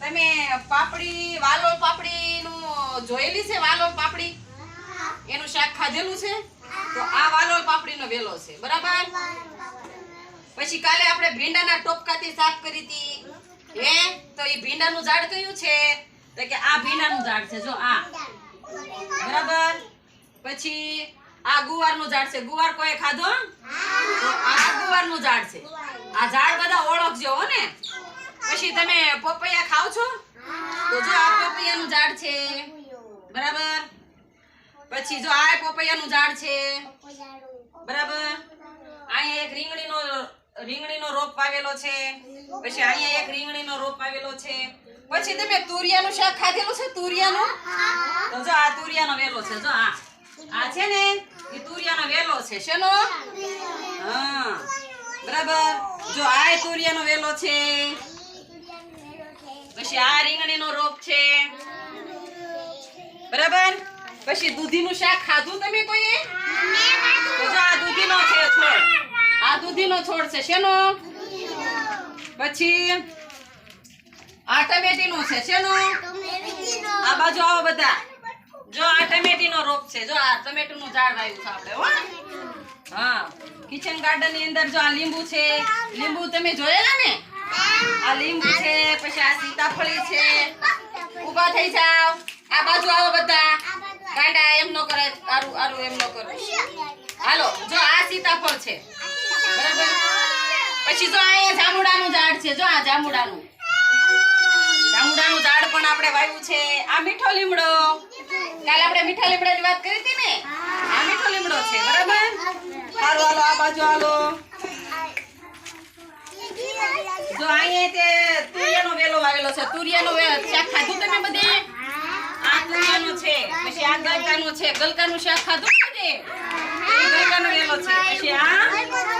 તમે પાપડી વાલો પાપડી નું જોયેલી છે વાલો પાપડી? એનું શાક ખાધેલું છે? તો આ વાલો પાપડી નો વેલો છે. બરાબર? પછી કાલે આપણે ભીંડાના ટોપકાથી સાફ કરી હતી. હે? તો એ ભીંડાનું ઝાડ કયું છે? તો કે આ ભીંડાનું ઝાડ છે. જો, આ. બરાબર? પછી આ ગુવારનું ઝાડ છે. ગુવાર કોઈ ખાધો? આ ગુવારનું ઝાડ છે. આ ઝાડ બધા ઓળખજો હો ને. પછી તમે પપૈયા ખાવ છો? તો જો, આ પપૈયાનું ઝાડ છે. બરાબર? પછી જો, આ પપૈયાનું ઝાડ છે. બરાબર? અહીંયા એક રીંગણીનો રીંગણીનો રોપ વાવેલો છે, પછી અહીંયા એક રીંગણીનો રોપ વાવેલો છે. પછી તમે તુરિયાનું શાક ખાધેલું છે, તુરિયાનું? તો જો આ તુરિયાનો વેલો છે, જો આ. છે ને, એ તુરિયાનો વેલો છે, શેનો? હા. બરાબર. જો આ તુરિયાનો વેલો છે. પછી આ રીંગણીનો રોપ છે. બરાબર? પછી દૂધીનું શાક ખાધું તમે કોઈએ તો જો આ દૂધીનો છે છોડ આ છોડ છે? શેનો? પછી આ ટમેટીનો છે. શેનો? આ બાજુ આવો બધા. જો આ ટમેટીનો રોપ છે. જો આ ટમેટીનું ઝાડ વાવ્યું છે આપણે, હો. કિચન ગાર્ડનની અંદર જો આ લીંબુ છે. લીંબુ તમે જોયેલા ને? આ લીંબુ છે, પછી આ સીતાફળી છે. ઊભા થઈ જાવ આ બાજુ આવો બધા. ગાંડા એમ ન કરે આરું આરું એમ ન કરે. હાલો, જો આ સીતાફળ છે. પછી જો અહીંયા જામુડાનું ઝાડ છે. જો આ જામુડાનું. જામુડાનું ઝાડ પણ આપણે વાવ્યું છે. આ મીઠો લીમડો. કાલે આપણે મીઠા લીમડાની વાત કરી હતી ને? આ મીઠો લીમડો છે, બરાબર? હાલો હાલો, આ બાજુ હાલો. જો અહીંયા તે તુરિયાનો વેલો વાવેલો છે. તુરિયાનો વેલો શાક ખાધું તમે બધે. આ તુરિયાનો છે, પછી આ ગલકાનું છે. ગલકાનું શાક ખાધું બધે. ગલકાનો વેલો છે. પછી આ